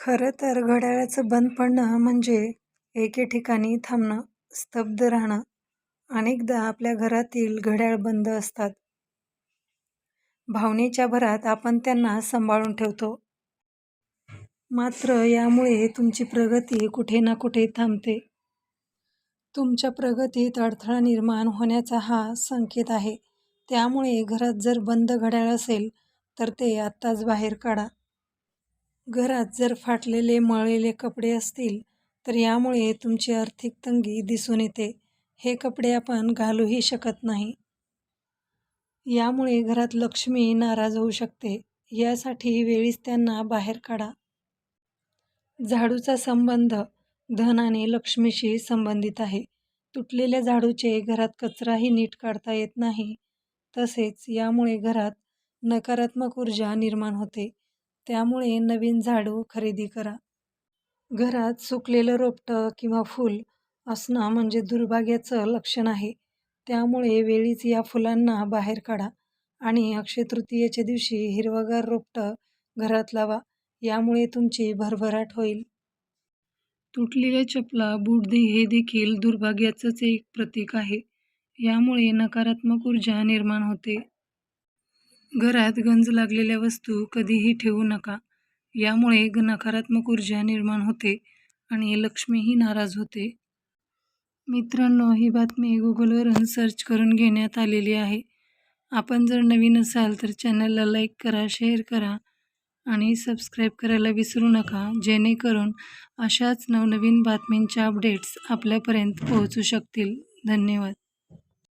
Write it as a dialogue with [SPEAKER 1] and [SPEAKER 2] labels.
[SPEAKER 1] खरं तर घड्याळाचं बंद पडणं म्हणजे एके ठिकाणी थांबणं, स्तब्ध राहणं. अनेकदा आपल्या घरातील घड्याळ बंद असतात. भावनेच्या भरात आपण त्यांना सांभाळून ठेवतो. मात्र यामुळे तुमची प्रगती कुठे ना कुठे थांबते. तुमच्या प्रगतीत अडथळा निर्माण होण्याचा हा संकेत आहे. त्यामुळे घरात जर बंद घड्याळ असेल तर ते आत्ताच बाहेर काढा. घरात जर फाटलेले, मळलेले कपडे असतील तर यामुळे तुमची आर्थिक तंगी दिसून येते. हे कपडे आपण घालूही शकत नाही. यामुळे घरात लक्ष्मी नाराज होऊ शकते. यासाठी वेळीच त्यांना बाहेर काढा. झाडूचा संबंध धन आणि लक्ष्मीशी संबंधित आहे. तुटलेल्या झाडूचे घरात कचराही नीट काढता येत नाही. तसेच यामुळे घरात नकारात्मक ऊर्जा निर्माण होते. त्यामुळे नवीन झाडू खरेदी करा. घरात सुकलेलं रोपटं किंवा फूल असणं म्हणजे दुर्भाग्याचं लक्षण आहे. त्यामुळे वेळीच या फुलांना बाहेर काढा आणि अक्षय तृतीयेच्या दिवशी हिरवगार रोपटं घरात लावा. यामुळे तुमची भरभराट होईल. तुटलेल्या चपला, बूट हे देखील दुर्भाग्याचंच एक प्रतीक आहे. यामुळे नकारात्मक ऊर्जा निर्माण होते. घरात गंज लागलेल्या वस्तू कधीही ठेवू नका. यामुळे नकारात्मक ऊर्जा निर्माण होते आणि लक्ष्मीही नाराज होते. मित्रांनो, ही बातमी गुगलवरून सर्च करून घेण्यात आलेली आहे. आपण जर नवीन असाल तर चॅनलला लाईक करा, शेअर करा आणि सबस्क्राईब करायला विसरू नका जेणेकरून अशाच नवनवीन बातमींच्या अपडेट्स आपल्यापर्यंत पोहोचू शकतील. धन्यवाद.